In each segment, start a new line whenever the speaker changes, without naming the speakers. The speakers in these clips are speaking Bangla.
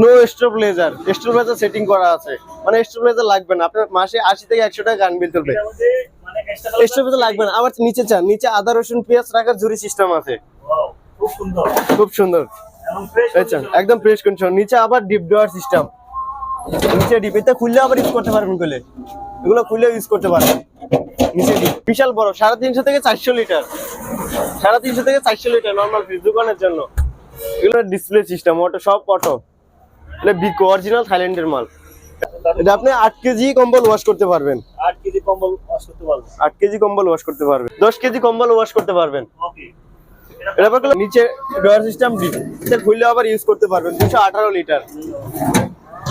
নো স্টেবিলাইজার স্টেবিলাইজার সেটিং করা আছে। মানে স্টেবিলাইজার লাগবে না। আপনার মাসে আশি থেকে একশো টাকা গান বিল তুলবে
মানে
স্টেবিলাইজার লাগবে না। আবার নিচে চান। নিচে আদা রসুন পেঁয়াজ রাখার ঝুরি সিস্টেম আছে।
খুব সুন্দর।
খুব সুন্দর।
এবং ফ্রেশ
আচ্ছা একদম ফ্রেশ কন্ডিশন নিচে আবার ডিপ ডোয়ার সিস্টেম নিচে ডিপ এটা খুললে আবার ইউজ করতে পারবেন খুলে। এগুলো খুলে ইউজ করতে পারবেন। নিচে ডিপ বিশাল বড়। সাড়ে তিনশো থেকে চারশো লিটার সাড়ে তিনশো থেকে চারশো লিটার নর্মাল ফ্রিজ দোকানের জন্য। এগুলো ডিসপ্লে সিস্টেম অটো সব অটো এটা বিকো অরিজিনাল থাইল্যান্ডের মাল। এটা আপনি আট কেজি কম্বল ওয়াশ করতে পারবেন।
আট কেজি কম্বল ওয়াশ করতে পারব
আট কেজি কম্বল ওয়াশ করতে পারবেন। দশ কেজি কম্বল ওয়াশ করতে পারবেন। এটা নিচে ডয়ার সিস্টেম এটা খুললে আবার ইউজ করতে পারবেন। দুশো আঠারো লিটার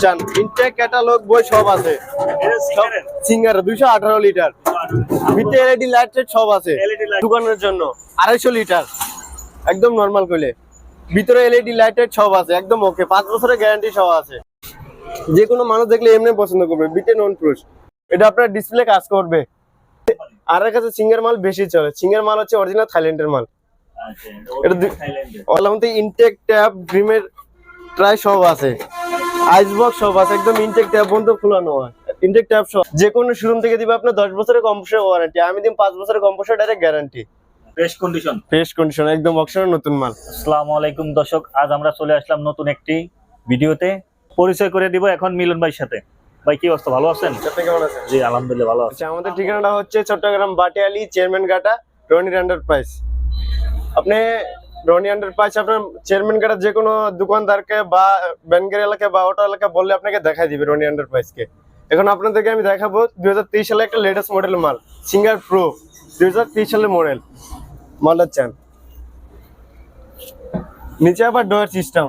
চান ইনটেক ক্যাটালগ বই সব আছে। সিঙ্গার দুশো আঠারো লিটার ভিতরে এলইডি লাইট সব আছে। দোকানের জন্য আড়াইশো লিটার একদম নর্মাল করলে ভিতরে এলইডি লাইটের সব আছে, একদম ওকে পাঁচ বছরের গ্যারান্টি সহ আছে। যে কোনো মানুষ দেখলে এমনি পছন্দ করবে বিটে নন পুরুষ এটা আপনার ডিসপ্লে কাজ করবে। আর কাছে সিঙ্গার মাল বেশি চলে, সিঙ্গার মাল হচ্ছে অরিজিনাল থাইল্যান্ডের মাল। এটা অলমতে ইনটেক ট্যাব ড্রিমের প্রায় সব আছে। আইস বক্স সব আছে, একদম ইনটেক ট্যাব বন্ধ খোলানো হয়। ইনটেক ট্যাব সব যে কোনো শোরুম থেকে দিবে আপনার দশ বছরের কম্পোসার ওয়ারেন্টি আমি দিন পাঁচ বছরের compressor direct guarantee
fresh condition
fresh condition একদম অপশনের নতুন মাল।
আসসালামু আলাইকুম দর্শক আজ আমরা চলে আসলাম নতুন একটি ভিডিওতে। পরিচয় করে দিব এখন মিলন ভাইয়ের সাথে। ভাই কি অবস্থা? ভালো আছেন?
কেমন আছেন?
জি আলহামদুলিল্লাহ ভালো আছি।
আচ্ছা আমাদের ঠিকানাটা হচ্ছে চট্টগ্রাম বাটিয়ালি চেয়ারম্যান ঘাটা রনি এন্টারপ্রাইজ আপনি রনি এন্টারপ্রাইজ আপনার চেয়ারম্যান ঘাটা যে কোনো দোকানদারকে বা ব্যাংকের এলাকায় বা অটো এলাকায় বললে আপনাকে দেখাই দিবে রনি এন্টারপ্রাইজকে এখন আপনাদেরকে আমি দেখাবো দুই হাজার তেইশ সালে একটা লেটেস্ট মডেল মাল সিঙ্গার প্রো দুই হাজার তেইশ সালের মডেল মালটা চান নিচে আবার ডোয়ার সিস্টেম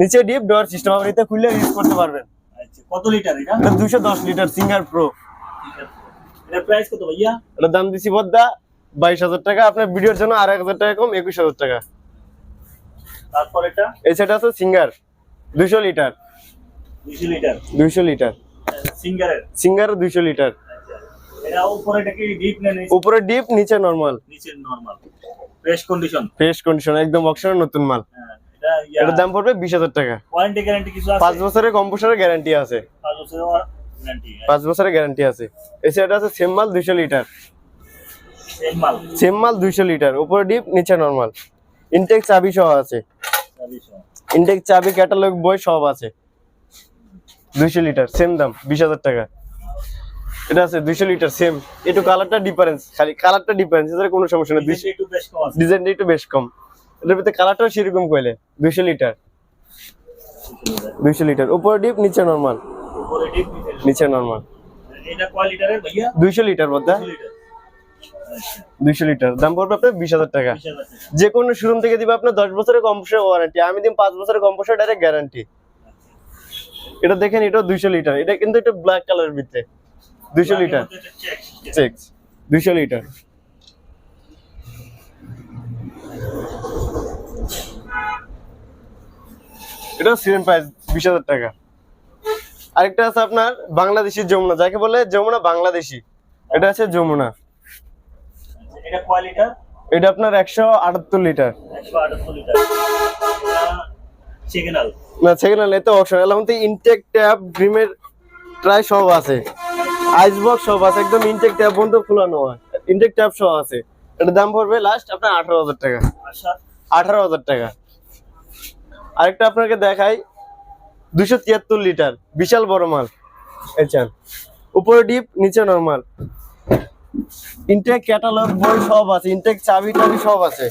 নিচে ডিপ ডোয়ার সিস্টেম আপনি এটা খুললে ইউজ করতে পারবেন।
আচ্ছা কত লিটার এটা?
এটা দুশো দশ লিটার সিঙ্গার প্রো
এটা প্রাইস কত ভাইয়া?
এটার দাম দিছি বদ্দা বাইশ হাজার টাকা। আপনার ভিডিওর জন্য আর এক হাজার টাকা কম একুশ হাজার টাকা।
তারপর এটা?
এই সেটা আছে সিঙ্গার দুশো লিটার
200 লিটার
দুইশো লিটার
সিঙ্গারের
সিঙ্গার দুইশো লিটার
এটা উপরে এটা কি ডিপ না নিচে।
উপরে ডিপ নিচে নর্মাল
নিচে normal fresh condition
fresh condition একদম অপশনের নতুন মাল।
এটা
এটার দাম পড়বে বিশ হাজার টাকা।
ওয়ারেন্টি গ্যারান্টি কিছু আছে?
পাঁচ বছরের কম্পোসারের গ্যারান্টি আছে।
পাঁচ বছরের গ্যারান্টি
পাঁচ বছরের গ্যারান্টি আছে। এই সেটা আছে সেম মাল দুইশো লিটার।
সেম মাল।
সেম মাল দুইশো লিটার। উপরে ডিপ নিচে নর্মাল ইনটেক চাবি সহ আছে। ইনটেক চাবি ক্যাটালগ বই সব আছে। দুইশো লিটার সেম দাম বিশ হাজার টাকা। এটা আছে দুইশো লিটার সেম একটু কালারটা ডিফারেন্স খালি কালারটা ডিফারেন্স এদের কোনো সমস্যা নেই।
ডিসপ্লে একটু বেশ কম আছে।
ডিজাইনটা একটু বেশ কম। এটার ভিতরে কালারটাও সেরকম কইলে দুইশো লিটার। দুইশো লিটার। উপরে ডিপ নিচে নর্মাল
উপরে ডিপ
নিচে নর্মাল
এটা কয় লিটারের ভাইয়া?
দুইশো লিটার বদ্দা
200 লিটার।
দাম পড়বে আপনার বিশ হাজার টাকা।
20000 টাকা।
যে কোনো শোরুম থেকে দিবে আপনার দশ বছরের কম্পোসার ওয়ারেন্টি আমি দিন পাঁচ বছরের কম্পোসার ডাইরেক্ট গ্যারান্টি এটা দেখেন এটাও দুইশো লিটার। এটা কিন্তু একটু ব্ল্যাক কালারের ভিতরে। দুইশো লিটার।
চেক
দুইশো লিটার। এটা সেম প্রাইস বিশ হাজার টাকা। আরেকটা আছে আপনার বাংলাদেশি যমুনা। যাকে বলে যমুনা বাংলাদেশি এটা আছে যমুনা।
এটা কয় লিটার?
এটা আপনার একশো আটাত্তর লিটার।
178 লিটার। এটা সিগন্যাল
না সেকেন্ড হ্যান্ড এতে অপশন মধ্যে ইনটেক ট্যাব ড্রিমের প্রায় সব আছে। আইস বক্স সব আছে একদম ইনটেক ট্যাব বন্ধ খোলানো হয়। ইনটেক ট্যাব সব আছে। এটার দাম পড়বে লাস্ট আপনার আঠারো হাজার টাকা।
আচ্ছা।
আঠারো হাজার টাকা। আরেকটা আপনাকে দেখাই দুশো তিয়াত্তর লিটার বিশাল বড় মাল। চান উপরে ডিপ নিচে নর্মাল ইনটেক ক্যাটালগ বই সব আছে ইনটেক চাবি টাবি সব আছে।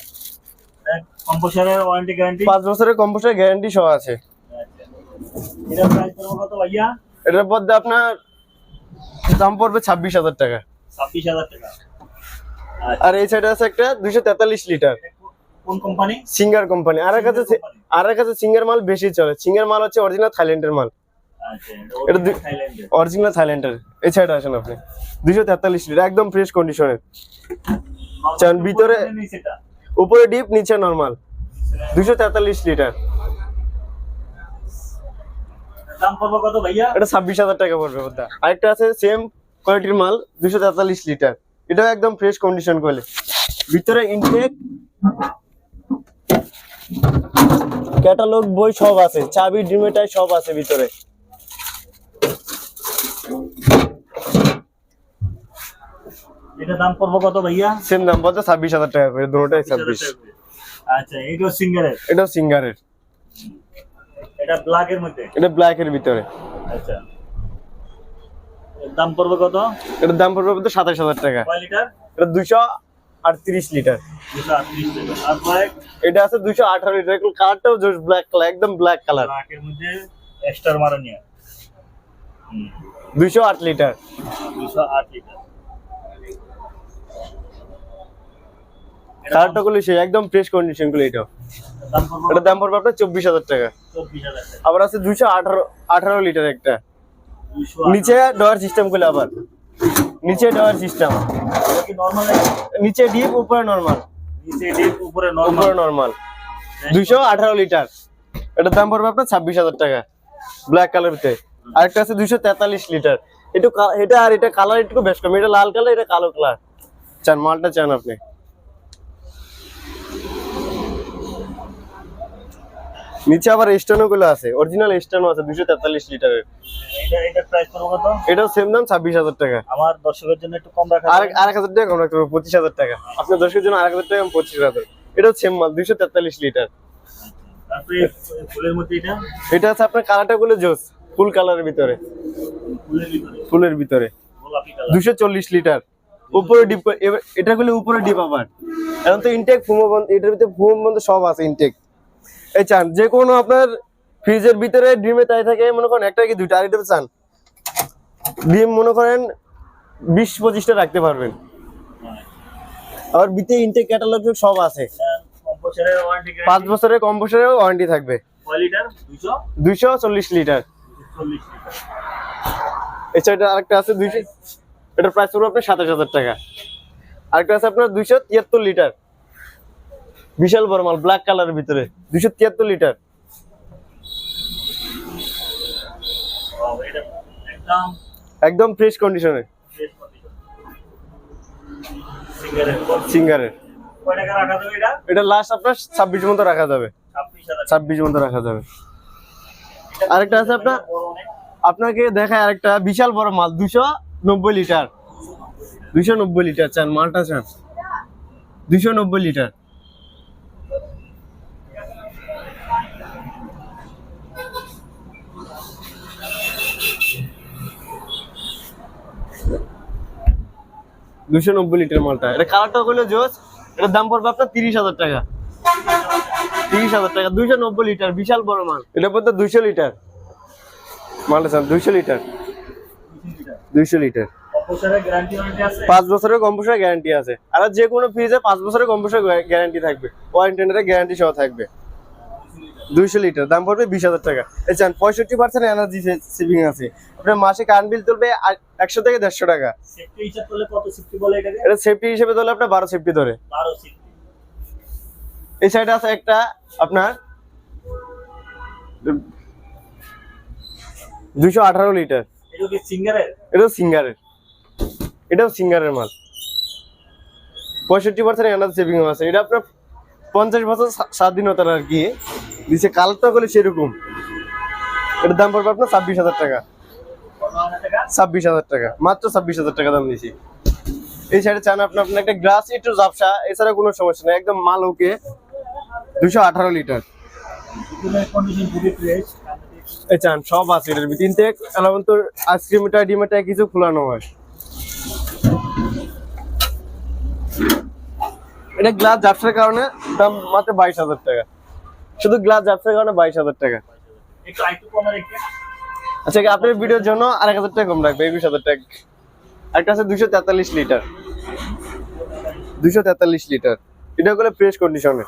কম্পোসারের ওয়ারেন্টি গ্যারান্টি
পাঁচ বছরের কম্পোসার গ্যারান্টি সহ আছে।
এটা প্রাইস কত ভাইয়া?
এটার মধ্যে আপনার দাম পড়বে ছাব্বিশ হাজার টাকা।
26000 টাকা।
আর এই সাইডে আছে একটা দুইশো তেতাল্লিশ লিটার।
কোন কোম্পানি?
Singer company. আর কাছে আর কাছে সিঙ্গার মাল বেশি চলে। সিঙ্গার মাল হচ্ছে অরিজিনাল থাইল্যান্ডের মাল।
আচ্ছা
এটা অরিজিনাল থাইল্যান্ডের। এই সাইডে আসেন আপনি। দুইশো তেতাল্লিশ লিটার একদম ফ্রেশ কন্ডিশনের চান ভিতরে উপরে ডিপ নিচে নর্মাল দুইশো তেতাল্লিশ লিটার।
দাম পড়বে কত ভাইয়া?
এটা ছাব্বিশ হাজার টাকা পড়বে ওটা আরেকটা আছে সেম কোয়ালিটির মাল দুইশো তেতাল্লিশ লিটার এটাও একদম ফ্রেশ কন্ডিশন ভিতরে ইনটেক ক্যাটালগ বই সব আছে চাবি ডিমেটাই সব আছে ভিতরে।
এটা দাম পড়ব কত ভাইয়া?
সেম দাম বলতে ছাব্বিশ হাজার টাকা করে দুটোটাই ছাব্বিশ।
আচ্ছা এইটা সিঙ্গারের?
এটাও সিঙ্গারের।
এটা ব্ল্যাকের মধ্যে?
এটা ব্ল্যাক এর ভিতরে।
আচ্ছা। দাম পড়বে কত?
এটার দাম পড়বে তো সাতাশ হাজার টাকা।
কয় লিটার?
এটা দুশো আটত্রিশ লিটার। এটা আছে দুশো আঠারো লিটার। কালারটাও জোস ব্ল্যাক কালার একদম ব্ল্যাক কালার
ব্ল্যাকের মধ্যে এক্সটার মারানিয়া
দুশো আট লিটার।
দুশো আট লিটার।
কালারটা গুলো সেই একদম ফ্রেশ কন্ডিশনগুলো এটা এটার দাম পড়বে আপনার চব্বিশ হাজার টাকা। আবার আছে দুশো আঠারো আঠারো লিটার একটা। নিচে ডয়ার সিস্টেমগুলো আবার। নিচে ডয়ার সিস্টেম নিচে ডিপ উপরে নর্মাল
নিচে ডিপ উপরে
উপরে নর্মাল দুশো আঠারো লিটার এটার দাম পড়বে আপনার ছাব্বিশ হাজার টাকা। ব্ল্যাক আরেকটা আছে দুশো তেতাল্লিশ লিটার একটু এটা আর এটা কালার একটু বেশ কম। এটা লাল কালার এটা কালো কালার চান মালটা চান আপনি। নিচে আবার স্টোনো গুলো আছে। অরিজিনাল স্টোনো আছে দুশো তেতাল্লিশ লিটারের।
এটা এটা প্রাইস পড়বে কত?
এটাও সেম দাম ছাব্বিশ হাজার টাকা।
আমার দর্শকের জন্য একটু কম রাখা
আর
যাবে?
আর এক হাজার টাকা কম রাখতে হবে পঁচিশ হাজার টাকা। আপনার জন্য আর এক হাজার টাকা এটাও সেম মাল দুশো তেতাল্লিশ লিটার।
তারপরে ফুলের মধ্যে এটা?
এটা আছে আপনার কালারটা গুলো জোস ফুল কালারের ভিতরে।
ফুলের ভিতরে।
ফুলের ভিতরে।
গোলাপি কালার।
দুশো চল্লিশ লিটার। উপরে ডিপ এটা গুলো উপরে ডিপ আবার। এখন তো ইনটেক ফুমো বন্ধ এটার ভিতরে ফুম বন্ধ সব আছে ইনটেক এই চান, যে কোনো আপনার ফ্রিজের ভিতরে ডিমে তাই থাকে, মনে করেন একটা কি দুইটা এটা চান। ডিম মনে করেন বিশ পঁচিশটা রাখতে পারবেন। আবার ভিতরে ইনটেক ক্যাটালগ সব আছে। পাঁচ বছরের কম বছরের ওয়ারেন্টি থাকবে। দুইশো চল্লিশ লিটার। এছাড়া আরেকটা আছে দুইশো, এটার প্রাইস পড়বে আপনার সাতাশ হাজার টাকা। আরেকটা আছে আপনার দুইশো তিয়াত্তর লিটার। বিশাল বড় মাল ব্ল্যাক কালারের ভিতরে। দুশো তিয়াত্তর লিটার
একদম
ফ্রেশ কন্ডিশনে
সিঙ্গারের এটা
লাস্ট আপনার ছাব্বিশ মতো রাখা যাবে।
ছাব্বিশ
মতো রাখা যাবে। আরেকটা আছে আপনার, আপনাকে দেখায় আরেকটা বিশাল বড় মাল দুশো নব্বই লিটার দুশো নব্বই লিটার চান, মালটা চান। দুশো নব্বই লিটার দুশো নব্বই লিটার মালটা। এটা কালারটা হলো জোস এটার দাম পড়বে আপনার তিরিশ হাজার টাকা। তিরিশ হাজার টাকা দুইশো নব্বই লিটার বিশাল বড় মাল। এটা পড়তে দুইশো লিটার। মালটা চান দুইশো লিটার। দুইশো লিটার। পাঁচ বছরের কম্পিউটার গ্যারান্টি আছে। আর যে কোনো ফ্রিজে পাঁচ বছরের কম্পিউটার গ্যারান্টি থাকবে। ওয়ারেন্টেনের গ্যারান্টি সহ থাকবে। দুইশো লিটার দাম পড়বে বিশ হাজার টাকা। এই চান পঁয়ষট্টি পার্সেন্ট এনার্জি সেভিং আছে। আপনার মাসে কারেন্ট বিল তুলবে একশো থেকে দেড়শো টাকা। এটা সেফটি হিসেবে ধরলে আপনার বারো সেফটি ধরে। এই সাইডে আছে একটা আপনার দুইশো আঠারো লিটার।
এটা কি সিঙ্গারের?
এটাও সিঙ্গারের। এটাও সিঙ্গারের মাল। পঁয়ষট্টি পার্সেন্ট এনার্জি সেভিং আছে। এটা আপনার পঞ্চাশ বছর স্বাধীনতার আর কি। দিচ্ছে কালারটা করলে সেরকম। এটার দাম পড়বে আপনার ছাব্বিশ হাজার টাকা। ছাব্বিশ হাজার টাকা, মাত্র ছাব্বিশ হাজার টাকা দাম দিয়েছি। এই সাইডে চান আপনার আপনার একটা গ্লাস একটু ঝাপসা, এছাড়া কোনো সমস্যা নেই, একদম মাল ওকে। দুশো আঠারো লিটার। এই চান, সব আছে এটার তিনটে এলাম তো আইসক্রিমটা ডিমেটা কিছু খোলানো হয়। এটা গ্লাস ঝাপসার কারণে দাম মাত্র বাইশ হাজার টাকা। শুধু গ্লাস ঝাপসার কারণে বাইশ হাজার টাকা। আচ্ছা আপনার ভিডিওর জন্য আরেক হাজার টাকা কম রাখবে একুশ হাজার টাকা। একটা আছে দুশো তেতাল্লিশ লিটার দুশো তেতাল্লিশ লিটার এটা করে ফ্রেশ কন্ডিশনে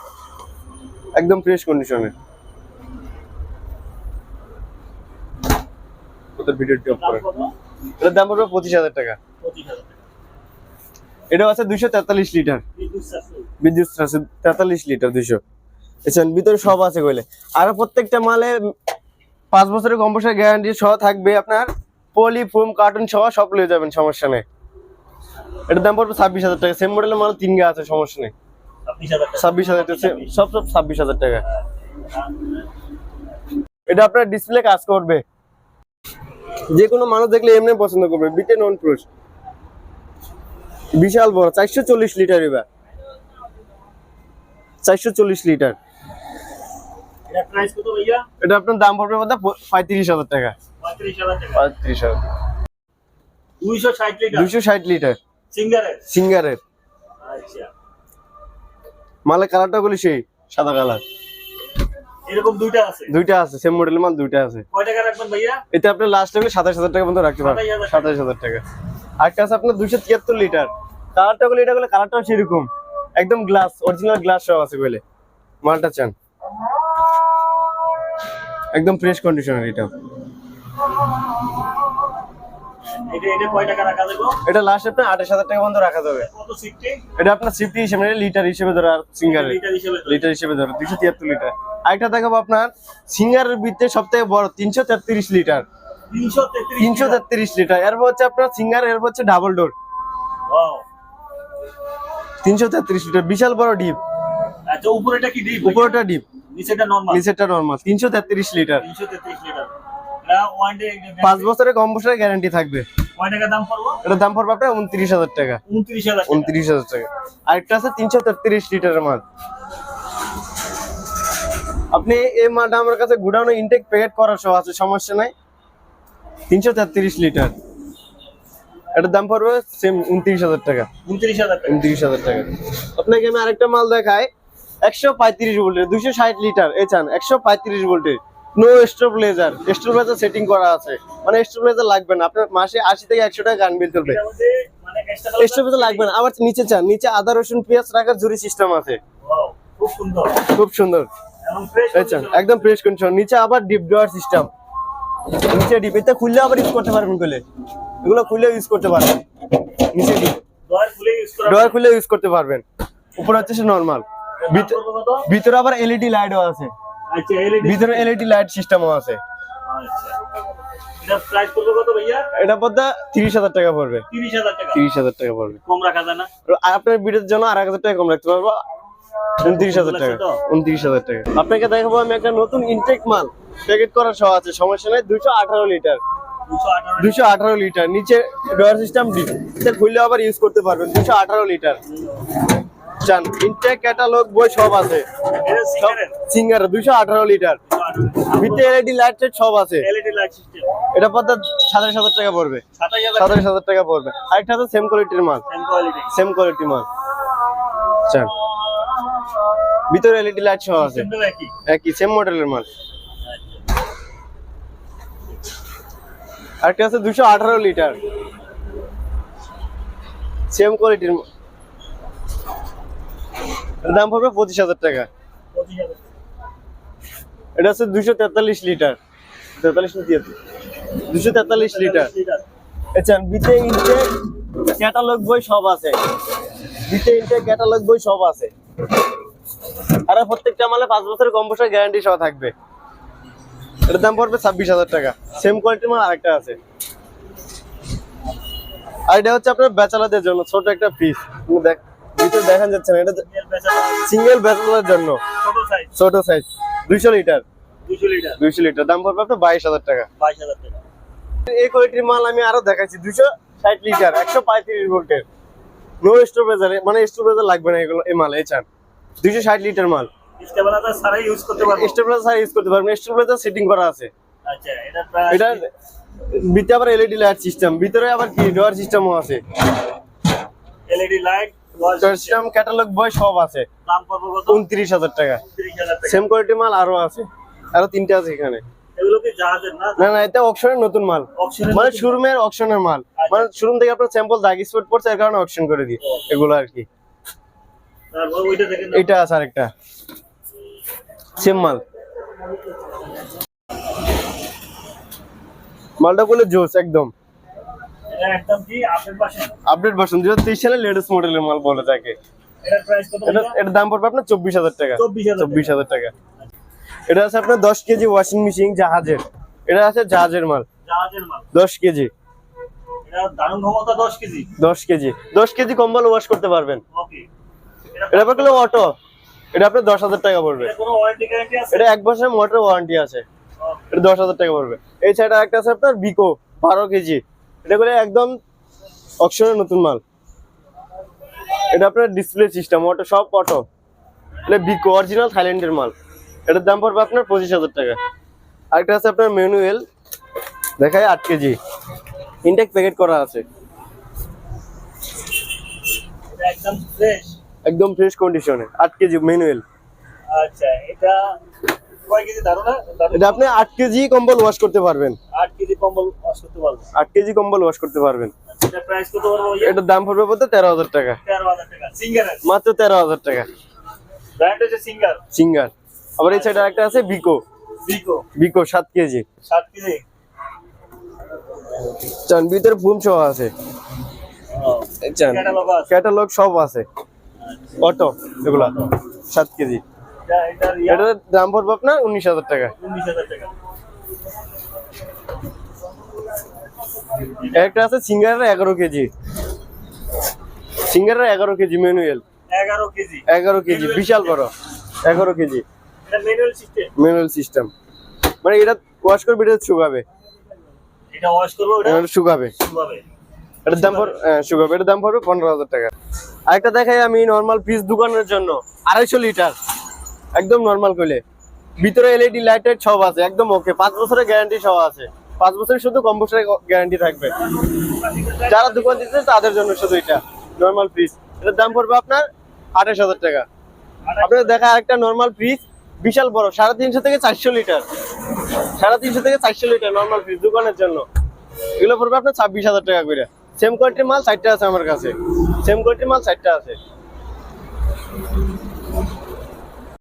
একদম ফ্রেশ কন্ডিশনে ওদের ভিডিও করে এটার দাম পড়বে পঁচিশ হাজার টাকা। এটাও আছে দুশো তেতাল্লিশ লিটার
বিদ্যুৎ
তেতাল্লিশ লিটার দুশো। ভিতরে সব আছে কইলে। আর প্রত্যেকটা মালে পাঁচ বছরের কম কম্পোসার গ্যারান্টি সহ থাকবে আপনার পলি ফোম কার্টুন সহ সব লিয়ে যাবেন, সমস্যা নেই। এটার দাম পড়বে ছাব্বিশ হাজার টাকা। সেম মডেলের মাল তিন গা আছে, সমস্যা নেই।
ছাব্বিশ হাজার টাকা।
সব সব ছাব্বিশ হাজার টাকা। এটা আপনার ডিসপ্লে কাজ করবে। যে কোনো মানুষ দেখলে এমনি পছন্দ করবে। বিটে নন পুরুষ বিশাল বড়, চারশো চল্লিশ লিটার এবার। চারশো চল্লিশ লিটার।
এটা প্রাইস কত ভাইয়া?
এটা আপনার দাম পড়বে মধ্যে পঁয়ত্রিশ হাজার টাকা।
পঁয়ত্রিশ হাজার দুইশো ষাট লিটার
দুশো ষাট লিটার
সিঙ্গারের
সিঙ্গারের
আচ্ছা।
মালের কালারটা বলি সেই সাদা কালার
এরকম দুইটা আছে?
দুইটা আছে সেম মডেলের মাল দুইটা আছে।
কয় টাকা রাখবেন ভাইয়া?
এতে আপনার লাস্ট সাতাশ হাজার টাকা পর্যন্ত রাখতে পারবেন।
27,000
সাতাশ হাজার টাকা। আরেকটা আছে আপনার দুশো তিয়াত্তর লিটার কালারটা গুলো এটা গুলো কালারটাও সেরকম। একদম গ্লাস অরিজিনাল গ্লাস সব আছে বলে। মালটা চান। একদম ফ্রেশ কন্ডিশনের এটা। লাস্ট আপনার আঠাশ হাজার টাকা পর্যন্ত রাখা যাবে। এটা আপনার সিফটি হিসেবে লিটার হিসেবে ধরে আর সিঙ্গারের
লিটার হিসেবে
লিটার হিসেবে ধরো দুশো তিয়াত্তর লিটার আরেকটা দেখাবো আপনার সিঙ্গারের ভিতরে সব থেকে বড় তিনশো তেত্রিশ লিটার
তিনশো তেত্রিশ
লিটার এরপর হচ্ছে আপনার সিঙ্গার এরপর হচ্ছে ডাবল ডোর তিনশো তেত্রিশ লিটার বিশাল বড় ডিপ
আচ্ছা উপরেটা কি ডিপ
উপরটা ডিপ
নিচেটা নরমাল
নিচেরটা নর্মাল তিনশো তেত্রিশ লিটার
তিনশো তেত্রিশ লিটার এটা ওয়ান ডে
পাঁচ বছরের কম বছরের গ্যারান্টি থাকবে।
কয় টাকা দাম পড়ব?
দাম পড়বে আপনার আরেকটা আছে লিটারের মাল। আপনি এই মালটা আমার কাছে গুডাউনে ইনটেক প্যাকেট করার সহ আছে সমস্যা নাই। তিনশো তেত্রিশ লিটার এটার দাম পড়বে সেম উনত্রিশ হাজার টাকা।
উনত্রিশ হাজার টাকা।
উনত্রিশ হাজার টাকা। আপনাকে আমি আরেকটা মাল দেখাই। একশো পঁয়ত্রিশ ভোল্টের দুশো ষাট লিটার এই চান একশো পঁয়ত্রিশ ভোল্টের। নো স্টোবলেজার স্টোবলেজার সেটিং করা আছে। মানে স্টোবলেজার লাগবে না। আপনার মাসে আশি থেকে একশো টাকা গান বিল চলবে।
Colour
স্টোবলেজার লাগবে না। আবার নিচে চান নিচে আদা রসুন পেঁয়াজ রাখার জুরি সিস্টেম আছে।
খুব সুন্দর।
খুব সুন্দর। একদম ফ্রেশ কন্ডিশন নিচে আবার ডিপ ড্রয়ার সিস্টেম নিচে ডিপ এটা খুললে আবার ইউজ করতে পারবেন খুলে। এগুলো খুলে ইউজ করতে পারবেন। নিচে ডিপ ড্রয়ার খুলে ইউজ করতে পারবেন। উপরে হচ্ছে নর্মাল? ভিতরে আবার এলইডি লাইটও আছে।
আচ্ছা এলইডি
ভিতরে এলইডি লাইট সিস্টেমও আছে।
আচ্ছা। এটা প্রাইস কত ভাইয়া?
এটা পদ্মা তিরিশ হাজার টাকা পড়বে।
তিরিশ হাজার টাকা?
তিরিশ হাজার টাকা পড়বে।
কম রাখা যায় না?
আর আপনার ভিডিওর জন্য আর এক হাজার টাকা কম রাখতে পারব। উনত্রিশ হাজার টাকা। উনত্রিশ হাজার টাকা। আপনাকে দেখাবো আমি একটা নতুন ইনটেক মাল। প্যাকেট করা সহ আছে। সমস্যা নাই। দুশো আঠারো লিটার।
দুশো আঠারো
দুশো আঠারো লিটার। নিচে ডোয়ার সিস্টেম ডিপ খুললে আবার ইউজ করতে পারবেন। দুশো আঠারো লিটার। চান। ইনটেক ক্যাটালগ বই সব আছে। সিঙ্গার দুশো আঠারো লিটার ভিতরে এলইডি লাইট টাইট সব আছে।
এলইডি লাইট সিস্টেম
এটা পদ্মা সাতাশ হাজার টাকা পড়বে।
সাতাশ হাজার
টাকা। পড়বে। আরেকটা আছে সেম কোয়ালিটির মাল।
সেম কোয়ালিটি
মাল। চান। ভিতরে এলইডি লাইট সহ আছে।
একই।
সেম মডেলের মাল। আরেকটা আছে দুশো আঠারো লিটার সেম কোয়ালিটির দাম পড়বে পঁচিশ হাজার টাকা। এটা আছে দুশো তেতাল্লিশ লিটার। তেতাল্লিশ দুশো তেতাল্লিশ লিটার। আচ্ছা ইনটে বই সব আছে। ইনটে ক্যাটালগ বই সব আছে। আর, প্রত্যেকটা পাঁচ বছরের কম গ্যারান্টি থাকবে। এটার দাম পড়বে ছাব্বিশ হাজার টাকা। সেম আছে। আর এটা হচ্ছে আপনার বেচালাদের জন্য ছোট একটা পিস দেখ ভিতরে দেখা যাচ্ছে না এটা সিঙ্গেল বেচালার জন্য।
ছোট সাইজ
ছোট সাইজ দুইশো লিটার দুইশো লিটার দাম পড়বে আপনার বাইশ হাজার টাকা।
বাইশ হাজার টাকা।
এই কোয়ালিটির মাল আমি আরও দেখাচ্ছি। দুশো ষাট লিটার একশো পঁয়ত্রিশ ভোল্টের। নো স্টোরেজার মানে স্টোরেজার লাগবে না এগুলো এই মাল এই চান। দুইশো ষাট লিটার মাল।
স্টেবিলাইজার ছাড়াই ইউজ করতে পারব।
স্টেবিলাইজার ইউজ করতে পারবেন। স্টেবিলাইজার সেটিং করা আছে।
আচ্ছা এটা
এটা ভিতরে আবার এলইডি লাইট সিস্টেম ভিতরে আবার কি ডোয়ার সিস্টেমও আছে।
এলইডি লাইট
ডোয়ার ক্যাটালগ বয় সব আছে।
দাম পড়বে কত?
উনত্রিশ হাজার টাকা।
তিরিশ হাজার টাকা।
সেম কোয়ালিটির মাল আরও আছে। আরও তিনটে আছে এখানে।
এগুলো কি জাহাজের না?
না না এটা অপশনের নতুন মাল। মানে শোরুমের অপশনের মাল। মানে শোরুম থেকে আপনার স্যাম্পল দাগ স্পট পড়ছে এর কারণে অপশন করে দিই। এগুলো আর কি।
তারপর ওইটা দেখেন
এটা আছে আরেকটা। সেম মাল। মালটা বলে জোস একদম।
আপডেট
ভার্সন দুই হাজার তেইশ সালে লেটেস্ট মডেলের মাল বলে থাকে
এটার
দাম পড়বে আপনার চব্বিশ হাজার টাকা।
চব্বিশ হাজার
টাকা। এটা আছে আপনার দশ কেজি ওয়াশিং মেশিন জাহাজের। এটা আছে জাহাজের মাল।
জাহাজের মাল।
দশ কেজি।
দশ কেজি।
দশ কেজি। কম্বল ওয়াশ করতে পারবেন। এটা অটো এটা আপনার দশ হাজার টাকা পড়বে।
এটা
এক বছরের মোটর ওয়ারেন্টি আছে। এটা দশ হাজার টাকা পড়বে। সাইডে একটা আছে আপনার বিকো বারো কেজি। এটা করে একদম অপশনের নতুন মাল। এটা আপনার ডিসপ্লে সিস্টেম অটো সব অটো এটা বিকো অরিজিনাল থাইল্যান্ডের মাল। এটার দাম পড়বে আপনার পঁচিশ হাজার টাকা। আরেকটা আছে আপনার ম্যানুয়েল দেখায় আট কেজি। ইনটেক প্যাকেট করা আছে।
একদম ফ্রেশ
কন্ডিশনে আট কেজি ম্যানুয়েল
আচ্ছা এটা
এটা আপনি আট কেজি কম্বল ওয়াশ করতে পারবেন।
আট কেজি কম্বল ওয়াশ করতে পারব
আট কেজি কম্বল ওয়াশ করতে পারবেন।
আচ্ছা,
এটার দাম পড়বে বলতে তেরো হাজার টাকা। মাত্র তেরো হাজার টাকা।
সিঙ্গার
আবার এই সাইডে একটা আছে বিকো
বিকো
সাত কেজি।
সাত কেজি।
চান ভিতরে বুম সহ আছে।
ক্যাটালগ
সব আছে। অটো এগুলা। সাত কেজি।
এটার
দাম পড়বে আপনার উনিশ হাজার টাকা।
উনিশ হাজার টাকা
একটা আছে সিঙ্গারের এগারো কেজি। সিঙ্গারের এগারো কেজি ম্যানুয়াল।
এগারো কেজি।
এগারো কেজি বিশাল বড়। এগারো কেজি।
ম্যানুয়াল সিস্টেম
মানে এটা ওয়াশ করবে এটা শুকাবে।
এটা ওয়াশ করব
এটা শুকাবে। এটার দাম পড় হ্যাঁ, শুকাবে। এটার দাম পড়বে পনেরো হাজার টাকা। আরেকটা দেখাই আমি নর্মাল ফ্রিজ দোকানের জন্য। আড়াইশো লিটার একদম নর্মাল করলে ভিতরে এলইডি লাইট টাইট সব আছে, একদম ওকে পাঁচ বছরের গ্যারান্টি সহ আছে। পাঁচ বছরের শুধু কম্পিউটারের গ্যারান্টি থাকবে। যারা দোকান দিচ্ছে তাদের জন্য শুধু এটা নর্মাল ফ্রিজ এটার দাম পড়বে আপনার আঠাশ হাজার টাকা। আপনাদের দেখা আরেকটা নর্মাল ফ্রিজ বিশাল বড়, সাড়ে তিনশো থেকে চারশো লিটার সাড়ে তিনশো থেকে চারশো লিটার নর্মাল ফ্রিজ দোকানের জন্য। এগুলো পড়বে আপনার ছাব্বিশ হাজার টাকা করে। সেম কোয়ালিটির মাল চারটা আছে আমার কাছে। সেম কোয়ালিটির মাল চারটা আছে।